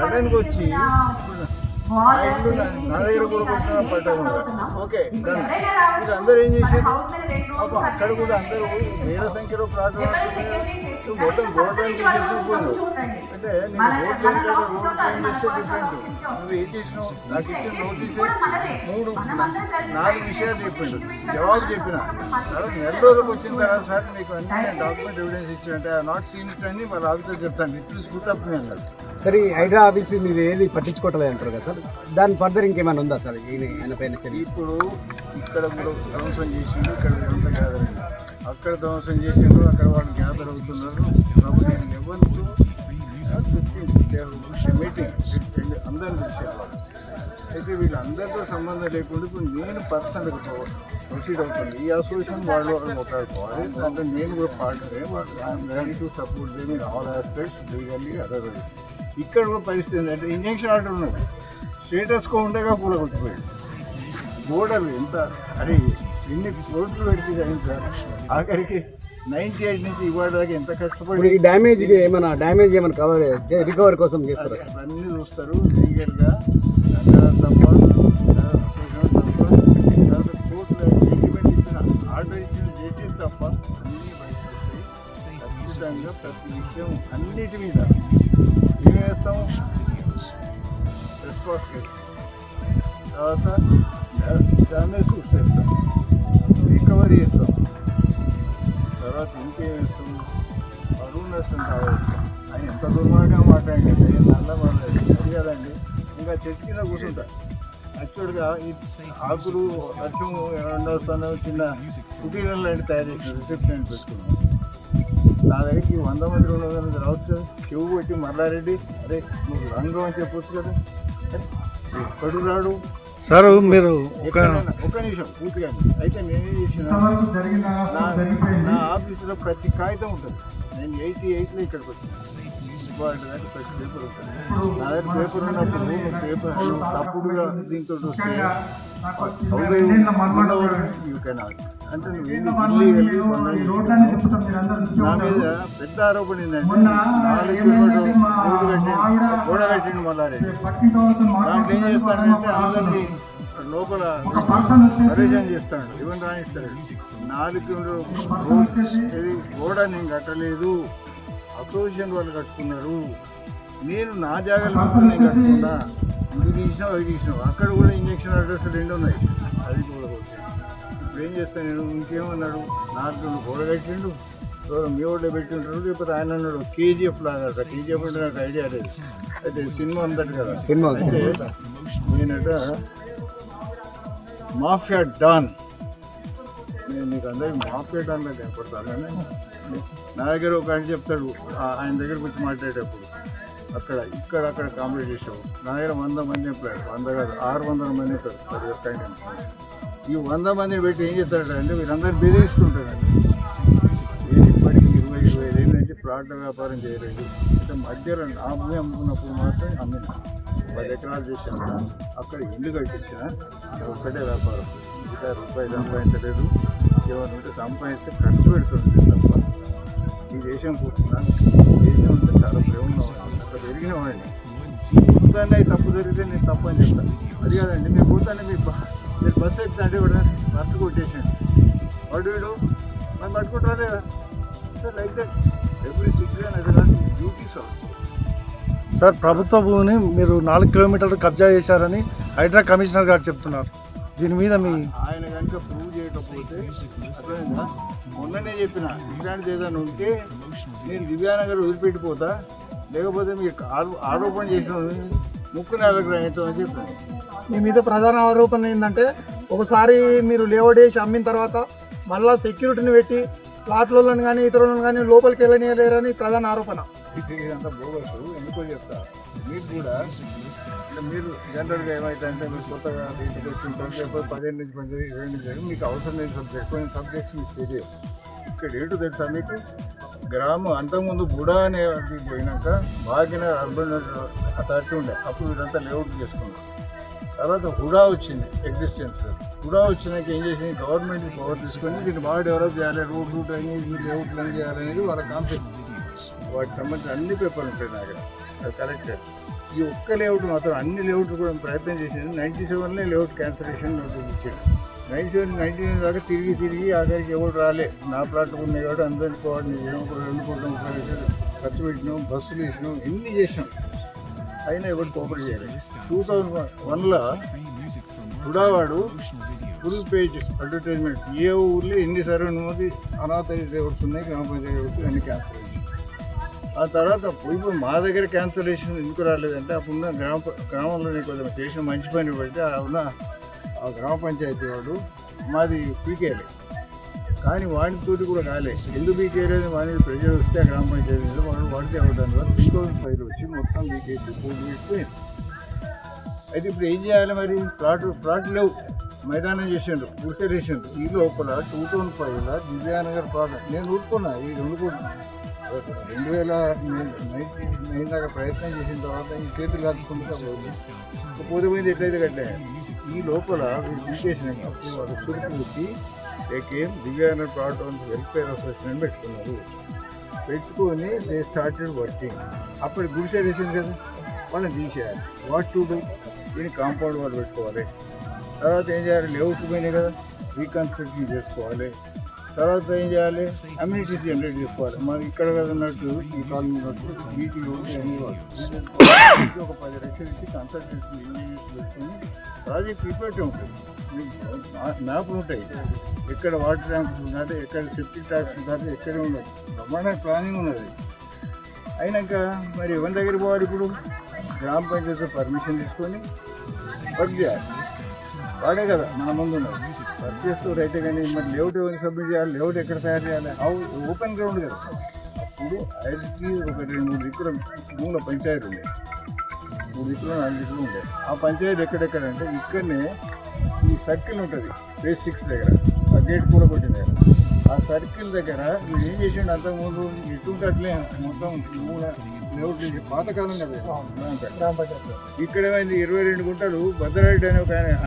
సడన్గా వచ్చి నా దగ్గర కూడా ఓకే ఇది అందరూ ఏం చేశారు అక్కడ కూడా అందరూ వేల సంఖ్యలో ప్రార్థన మొత్తం గోడలు అంటే నేను కదా చేస్తే డిఫరెంట్ నువ్వు ఏం చేసినావు? నాకు ఇచ్చిన నోటీస్ మూడు నాలుగు విషయాలు చెప్పిండు. జవాబు చెప్పిన. తర్వాత నెల రోజులకు వచ్చిన తర్వాత సార్ నీకు అన్ని నేను డాక్యుమెంట్ ఎవిడెన్స్ ఇచ్చినట్టే నాట్ సీన్ ఇట్ అని వాళ్ళ ఆఫీసర్ చెప్తాను. ఇట్లు స్కూట్ అప్ అన్నారు. సరే హైడ్రా ఆఫీస్ మీరు ఏది పట్టించుకోవట్లేదు అంటారు కదా సార్. దాని ఫర్దర్ ఇంకేమైనా ఉందా సార్ ఈయన ఆయన పైన ఇప్పుడు ఇక్కడ కూడా ధ్వంసం చేసిండు ఇక్కడ ఇదంతా గ్యాదర్ అక్కడ ధ్వంసం చేసిండ్రు అక్కడ వాళ్ళు గ్యాదర్ అవుతున్నారు. కాబట్టి నేను మీటింగ్ అందరిని పిలిచారు అయితే వీళ్ళందరితో సంబంధం లేకుండా ఇప్పుడు నేను పర్సనల్గా ప్రొసీడ్ అవుతుంది. ఈ అసోసియేషన్ వాళ్ళు వాళ్ళు మాట్లాడుకోవాలి. అంటే నేను కూడా పార్టీ వాళ్ళు టు సపోర్ట్ దేని ఆల్ ఆస్పెక్ట్స్ లీగల్లీ అదర్ ఇక్కడ కూడా పరిస్థితి ఏంటంటే ఇంజక్షన్ ఆర్డర్ ఉన్నది. స్టేటస్ కో ఉండగా కూడా కొట్టిపోయాడు గోడలు ఎంత అరే ఎన్ని కోట్లు పెడితే అయింది సార్ ఆఖరికి నైన్టీ ఎయిట్ నుంచి ఇవాళ దాకా ఎంత కష్టపడి ఈ డ్యామేజ్ ఏమైనా డ్యామేజ్ ఏమైనా కవర్ రికవర్ కోసం చేస్తారా? అన్నీ చూస్తారు లీగల్గా తప్ప తప్ప తర్వాత కోర్టులో జడ్జిమెంట్ ఇచ్చిన ఆర్డర్ ఇచ్చిన జడ్జి తప్ప అన్నీ బయటకు ప్రతి విషయం అన్నిటి మీద ఏం వేస్తాం రెస్పాన్స్ కేసు తర్వాత డ్యామేజ్ సూట్స్ వేస్తాం రికవరీ చేస్తాం తర్వాత ఇంకేం వేస్తాం పరువు నష్టం కావేస్తాం ఆయన ఎంత దుర్మార్గంగా మాట్లాడండి నల్ల మాట్లాడి అది కదండి ఇంకా చెట్టు కింద కూర్చుంటా యాక్చువల్గా ఈ ఆకులు వర్షం ఎండొస్తున్న చిన్న కుటీరం లాంటి తయారు చేసిన రిసెప్షన్ పెట్టుకున్నాం నా దగ్గరికి వంద మంది రెండు వందల మంది రావచ్చు కదా. చెవు పెట్టి మల్లారెడ్డి అరే నువ్వు రంగం అని చెప్పొచ్చు కదా. ఎక్కడు రాడు? సార్ మీరు ఒక ఒక నిమిషం పూర్తిగా అయితే నేనేం చేసిన నా ఆఫీసులో ప్రతి కాగితం ఉంటుంది. నేను ఎయిటీ ఎయిట్లో ఇక్కడికి వచ్చాను. ప్రతి పేపర్ ఉంటుంది. నా దగ్గర పేపర్ ఉన్నప్పుడు పేపర్ తప్పుడుగా దీంతో వస్తే యూ కెన్ అంటే నువ్వు నా మీద పెద్ద ఆరోపణ ఏంటంటే గోడ కట్టిండు మల్లారెడ్డి. దాంట్లో ఏం చేస్తాడంటే అందరినీ లోపల పరేషాన్ చేస్తాడు. ఇవన్నీ రాణిస్తాడు? నాలుగు ఇది గోడ నేను కట్టలేదు. అసోసియేషన్ వాళ్ళు కట్టుకున్నారు. నేను నా జాగ్రత్త నేను కట్టుకున్నా ఇది తీసినావు అది తీసినావు. అక్కడ కూడా ఇంజక్షన్ అడ్రస్ రెండు ఉన్నాయి. అది కూడా ఏం చేస్తాను నేను? ఇంకేమన్నాడు? గోడ కట్టిండు ఎవరో మీ ఓడే పెట్టి ఉంటాడు లేకపోతే ఆయన అన్నాడు కేజీఎఫ్ లాగా కేజీఎఫ్ అంటే నాకు ఐడియా లేదు. అయితే సినిమా ఉందట కదా. సినిమా అయితే నేనట మాఫియా డాన్. నేను మీకు అందరికి మాఫియా డాన్గా కనపడతానని నా దగ్గర ఒక ఆయన చెప్తాడు. ఆయన దగ్గరకు వచ్చి మాట్లాడేటప్పుడు అక్కడ ఇక్కడ అక్కడ కాంప్లీట్ చేసావు నా దగ్గర వంద మంది ఎంప్లాయ్ వంద కాదు ఆరు వందల మంది ఉంటారు. ఈ వంద మందిని పెట్టి ఏం చేస్తాడంటే వీరందరూ వీళ్ళందరూ బెదిరిస్తుంటారండి నేను ఇప్పటికి ఇరవై ఇరవై ఐదేళ్ళ నుంచి ప్లాట్ల వ్యాపారం చేయలేదు. అంటే మధ్యలో నా భూమి అమ్ముకున్నప్పుడు మాత్రం అమ్మిన పది ఎకరాలు చేశాను అక్కడ ఇల్లు కట్టించిన ఒక్కటే వ్యాపారం. ఇంకా రూపాయి సంపాదించలేదు. ఏమైనా ఉంటే సంపాదిస్తే ఖర్చు పెడుతుంది తప్ప ఈ దేశం కూర్చున్నా దేశం అంటే చాలా ప్రేమగా ఉన్నాను అక్కడ పెరిగిన వాడిని. పోతానే తప్పు జరిగితే నేను తప్పు అని చెప్తాను. అది కాదండి మీరు పోతానే మీ మీరు బస్సు అంటే కూడా బస్సు కొట్టేసాడు వాడు వీడు మనం పట్టుకుంటారా లేదా so like that every citizen అది డ్యూటీస్ సార్ ప్రభుత్వ భూమిని మీరు నాలుగు కిలోమీటర్లు కబ్జా చేశారని హైడ్రా కమిషనర్ గారు చెప్తున్నారు. దీని మీద మీ ఆయన కనుక ప్రూవ్ చేయకపోతే మొన్ననే చెప్పిన ఇట్లాంటిది ఏదైనా ఉంటే నేను దివ్యానగర్ వదిలిపెట్టిపోతా. లేకపోతే ఆరో- ఆరోపణ చేసిన ముక్కు నెలకు అని చెప్పాను మీ మీద ప్రధాన ఆరోపణ ఏంటంటే ఒకసారి మీరు లేఅవుట్ వేసి అమ్మిన తర్వాత మళ్ళా సెక్యూరిటీని పెట్టి ప్లాట్లను కానీ ఇతరులను కానీ లోపలికి వెళ్ళనియలేరని ప్రధాన ఆరోపణ. ఇదంతా బోగస్. ఎందుకో చెప్తా. మీకు కూడా అంటే మీరు జనరల్గా ఏమైతే అంటే మీరు కొత్తగా ఇంటికి లేకపోతే పదిహేను నుంచి పదిహేను ఇరవై నుంచి మీకు అవసరం లేని సబ్జెక్ట్ కొన్ని సబ్జెక్ట్స్ మీకు తెలియదు ఇక్కడ ఏటు తెలుసా మీకు? గ్రామం అంతకుముందు బుడా అనే పోయినాక భాగ్యనగర్ అర్బన్ అథారిటీ ఉండే. అప్పుడు వీళ్ళంతా లేఅవుట్ చేసుకున్నారు. తర్వాత హుడా వచ్చింది ఎగ్జిస్టెన్స్ హుడా వచ్చినాక ఏం చేసింది? గవర్నమెంట్ పవర్ తీసుకొని దీన్ని బాగా డెవలప్ చేయాలి రోడ్లు రూట్ లేఅవుట్ ప్లాన్ చేయాలనేది వాళ్ళ కాన్సెప్ట్ వాటికి సంబంధించిన అన్ని పేపర్లు ఉంటాయి నా దగ్గర. అది కరెక్ట్ ఈ ఒక్క లేఅవుట్ మాత్రం అన్ని లేఅవుట్లు కూడా ప్రయత్నం చేసింది. నైంటీ సెవెన్లో లేఅవుట్ క్యాన్సలేషన్ నోటీస్ ఇచ్చాడు. నైన్టీ సెవెన్ నైన్టీ నైన్ దాకా తిరిగి తిరిగి ఆఖరికి ఎవరు రాలే. నా ప్లాట్ ఉన్నాయి కాబట్టి అందరిని కోఆర్డినేట్ ఒక రెండు కోట్ల ముప్పై ఖర్చు పెట్టినాం బస్సులు వేసినాం ఎన్ని చేసినాం. అయినా ఎవరు కోఆపరేట్ చేయలేదు టూ థౌజండ్ వన్లో హుడావాడు ఫుల్ పేజ్ అడ్వర్టైజ్మెంట్. ఏ ఊర్లో ఎన్ని సర్వే మంది అనాథ రేవర్స్ ఉన్నాయి గ్రామ పంచాయతీ అన్ని క్యాన్సల్ ఆ తర్వాత ఇప్పుడు మా దగ్గర క్యాన్సలేషన్ ఎందుకు రాలేదంటే అప్పుడున్న గ్రామ గ్రామంలోనే కొంచెం చేసిన మంచి పని ఆ ఉన్న ఆ గ్రామ పంచాయతీ వాడు మాది పీకేలే. కానీ వాడితోటి కూడా కాలే. ఎందుకు పీకేలేదు వాడి ప్రెజర్ వస్తే ఆ గ్రామ పంచాయతీలో వాడు వాడితే అవ్వడానికి వల్ల త్రీ థౌసండ్ ఫైవ్ వచ్చి మొత్తం పీకేసి పూర్తి పెట్టిపోయింది అయితే ఇప్పుడు ఏం చేయాలి మరి? ప్లాట్ ప్లాట్ లేవు. మైదానం చేసిండ్రు పూర్తి చేసిండ్రు. ఈ లోపల టూ థౌసండ్ ఫైవ్లో దివ్యానగర్ ప్లాట్. నేను ఊరుకున్నా ఈ రెండు కూడా రెండు వేల నైన్ దాకా ప్రయత్నం చేసిన తర్వాత ఈ చేతులు కాచుకుంటూ పోతే పోయింది ఎట్లయితే కట్టే ఈ లోపల వీళ్ళు తీసేసినాక వాళ్ళు చురుకు ఏకేఎం దివ్యాన ప్లాట్ వెల్ఫేర్ అసోసియేషన్ పెట్టుకున్నారు. పెట్టుకొని దే స్టార్టెడ్ వర్కింగ్ అప్పుడు గుడిసె వేసింది కదా వాళ్ళని తీసేయాలి. వాట్ టు డూ దీన్ని కాంపౌండ్ వాళ్ళు పెట్టుకోవాలి. తర్వాత ఏం చేయాలి? లేఅవుట్ పోయినాయి కదా రీకన్స్ట్రక్షన్ చేసుకోవాలి. తర్వాత ఏం చేయాలి? అమ్యూనిటీస్ జనరేట్ చేసుకోవాలి మరి ఇక్కడ కదా ఉన్నట్టు ఈ కాలనీ ఉన్నట్టు వీటి రోడ్లు అన్ని వాళ్ళు. ఒక పది లక్షలు ఇచ్చి కన్సల్టెన్సీ ఇంజనీర్స్ పెట్టుకుని ప్రాజెక్ట్ రిపోర్ట్ ఉంటుంది. మ్యాప్లు ఉంటాయి. ఎక్కడ వాటర్ ట్యాంక్స్ ఉన్నది ఎక్కడ సెప్టిక్ ట్యాంక్స్ ఉన్నది ఎక్కడ ఉన్నది. బ్రహ్మాండ ప్లానింగ్ ఉన్నది. అయినాక మరి ఎవరి దగ్గర పోవాలి ఇప్పుడు? గ్రామ పంచాయతీ పర్మిషన్ తీసుకొని వర్క్ చేయాలి. వాడే కదా మన ముందు వర్క్ చేస్తూ అయితే కానీ మరి లేఅవుట్ ఎవరిని సబ్మిట్ చేయాలి లేఅవుట్ ఎక్కడ తయారు చేయాలి? ఓపెన్ గ్రౌండ్ కదా. అప్పుడు ఐదుకి ఒక రెండు మూడు దిక్కుల మూల పంచాయతీ ఉండే. మూడు దిక్కులు నాలుగు దిక్కులు ఉండే. ఆ పంచాయతీ ఎక్కడెక్కడ అంటే ఇక్కడనే ఈ సర్కిల్ ఉంటుంది బేస్ సిక్స్ దగ్గర. ఆ గేట్ కూడా కొట్టిన దగ్గర. ఆ సర్కిల్ దగ్గర వీళ్ళు ఏం చేసిండు అంతకుముందు ఎటువంటి అట్లే మొత్తం మూల లేఅవుట్ పాతకాలం కదా. ఇక్కడ ఇరవై రెండు గుంటలు భద్రారెడ్డి అనే ఒక ఆయన